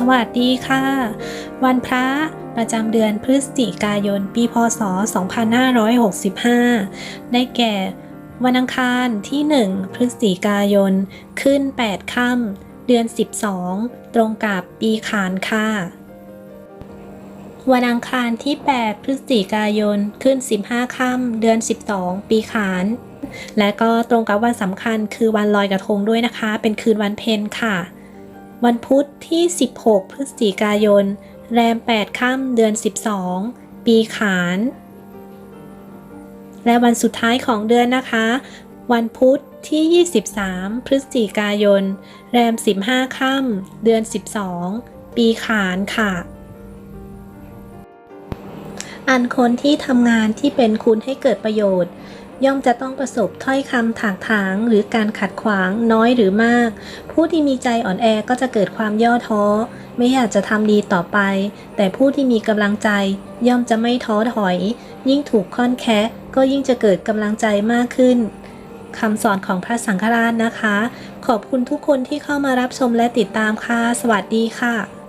สวัสดีค่ะ วันพระประจำเดือนพฤศจิกายน ปีพศ 2565 ได้แก่ วันอังคารที่ 1 พฤศจิกายน ขึ้น 8 ค่ำเดือน 12 ตรงกับปีขานค่ะ วันอังคารที่ 8 พฤศจิกายน ขึ้น 15 ค่ำเดือน 12 ปีขาน และก็ตรงกับวันสำคัญคือวันลอยกระทงด้วยนะคะ เป็นคืนวันเพ็ญค่ะ วันพุธที่ 16 พฤศจิกายน แรม 8 ค่ำเดือน 12 ปีขาน และวันสุดท้ายของเดือนนะคะ วันพุธที่ 23 พฤศจิกายน แรม 15 ค่ำเดือน 12 ปีขานค่ะ อันคนที่ทำงานที่เป็นคุณให้เกิดประโยชน์ ย่อมจะต้องประสบถ้อยคำถากถางหรือการขัดขวางน้อยหรือมาก ผู้ที่มีใจอ่อนแอก็จะเกิดความย่อท้อ ไม่อยากจะทำดีต่อไป แต่ผู้ที่มีกำลังใจ ย่อมจะไม่ท้อถอย ยิ่งถูกค่อนแคะก็ยิ่งจะเกิดกำลังใจมากขึ้นคำสอนของพระสังฆราชนะคะ ขอบคุณทุกคนที่เข้ามารับชมและติดตามค่ะ สวัสดีค่ะ